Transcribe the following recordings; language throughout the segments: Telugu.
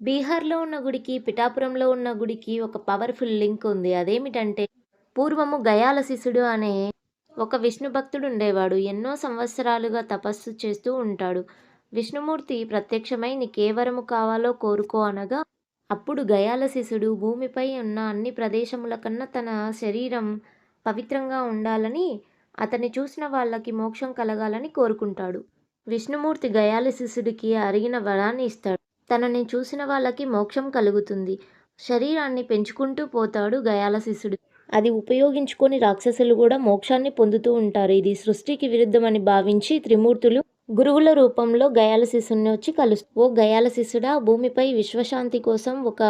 బీహార్‌లో ఉన్న గుడికి, పిఠాపురంలో ఉన్న గుడికి ఒక పవర్‌ఫుల్ లింక్ ఉంది. అదేమిటంటే పూర్వము గయాల శిష్యుడు అనే ఒక విష్ణు భక్తుడు ఉండేవాడు. ఎన్నో సంవత్సరాలుగా తపస్సు చేస్తూ ఉంటాడు. విష్ణుమూర్తి ప్రత్యక్షమై నీకేవరము కావాలో కోరుకో అనగా, అప్పుడు గయాల శిశుడు భూమిపై ఉన్న అన్ని ప్రదేశముల కన్నా తన శరీరం పవిత్రంగా ఉండాలని, అతన్ని చూసిన వాళ్ళకి మోక్షం కలగాలని కోరుకుంటాడు. విష్ణుమూర్తి గయాల శిశుడికి అరిగిన వరాన్ని ఇస్తాడు. తనని చూసిన వాళ్ళకి మోక్షం కలుగుతుంది. శరీరాన్ని పెంచుకుంటూ పోతాడు గయాలశిసుడు. అది ఉపయోగించుకొని రాక్షసులు కూడా మోక్షాన్ని పొందుతూ ఉంటారు. ఇది సృష్టికి విరుద్ధమని భావించి త్రిమూర్తులు గురువుల రూపంలో గయాలశిసుడిని వచ్చి కలుస్తారు. ఓ గయాలశిసుడా భూమిపై విశ్వశాంతి కోసం ఒక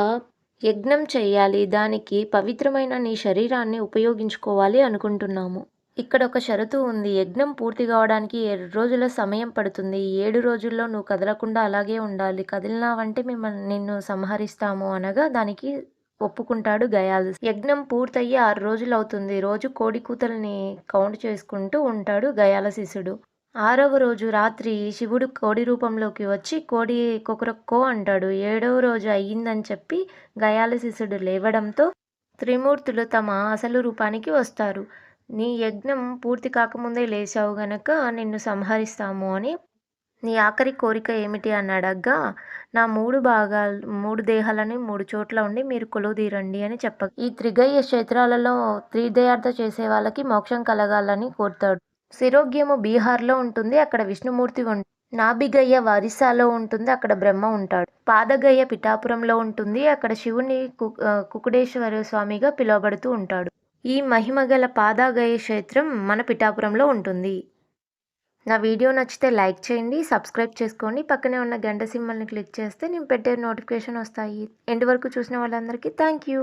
యజ్ఞం చేయాలి దానికి పవిత్రమైన నీ శరీరాన్ని ఉపయోగించుకోవాలి అనుకుంటున్నాము. ఇక్కడ ఒక షరతు ఉంది. యజ్ఞం పూర్తి కావడానికి ఏడు రోజుల సమయం పడుతుంది. ఏడు రోజుల్లో నువ్వు కదలకుండా అలాగే ఉండాలి. కదిలినావంటే మిమ్మల్ని నిన్ను సంహరిస్తాము అనగా దానికి ఒప్పుకుంటాడు గయాల్ యజ్ఞం పూర్తయ్యి ఆరు రోజులు అవుతుంది రోజు కోడి కూతల్ని కౌంట్ చేసుకుంటూ ఉంటాడు గయాలశిసుడు. ఆరవ రోజు రాత్రి శివుడు కోడి రూపంలోకి వచ్చి కోడి కొకరక్కో అంటాడు. ఏడవ రోజు అయ్యిందని చెప్పి గయాల గయాలశిసుడు లేవడంతో త్రిమూర్తులు తమ అసలు రూపానికి వస్తారు. నీ యజ్ఞం పూర్తి కాకముందే లేచావు గనక నిన్ను సంహరిస్తాము అని నీ ఆఖరి కోరిక ఏమిటి అని అడగ్గా నా మూడు భాగాలు మూడు దేహాలని మూడు చోట్ల ఉండి మీరు కొలువుదీరండి అని చెప్ప ఈ త్రిగయ్య క్షేత్రాలలో త్రిదయార్థ చేసే వాళ్ళకి మోక్షం కలగాలని కోరుతాడు. శిరోగ్యము బీహార్‌లో ఉంటుంది. అక్కడ విష్ణుమూర్తి ఉంటుంది నాభిగయ్య ఒరిస్సాలో ఉంటుంది. అక్కడ బ్రహ్మ ఉంటాడు. పాదగయ్య పిఠాపురంలో ఉంటుంది. అక్కడ శివుని కు స్వామిగా పిలువబడుతూ ఉంటాడు. ఈ మహిమగల పాదాగయ క్షేత్రం మన పిఠాపురంలో ఉంటుంది. నా వీడియో నచ్చితే లైక్ చేయండి. సబ్స్క్రైబ్ చేసుకోండి. పక్కనే ఉన్న గంట సింబల్‌ని క్లిక్ చేస్తే నేను పెట్టే నోటిఫికేషన్ వస్తాయి. ఎండ్ వరకు చూసిన వాళ్ళందరికీ థ్యాంక్ యూ.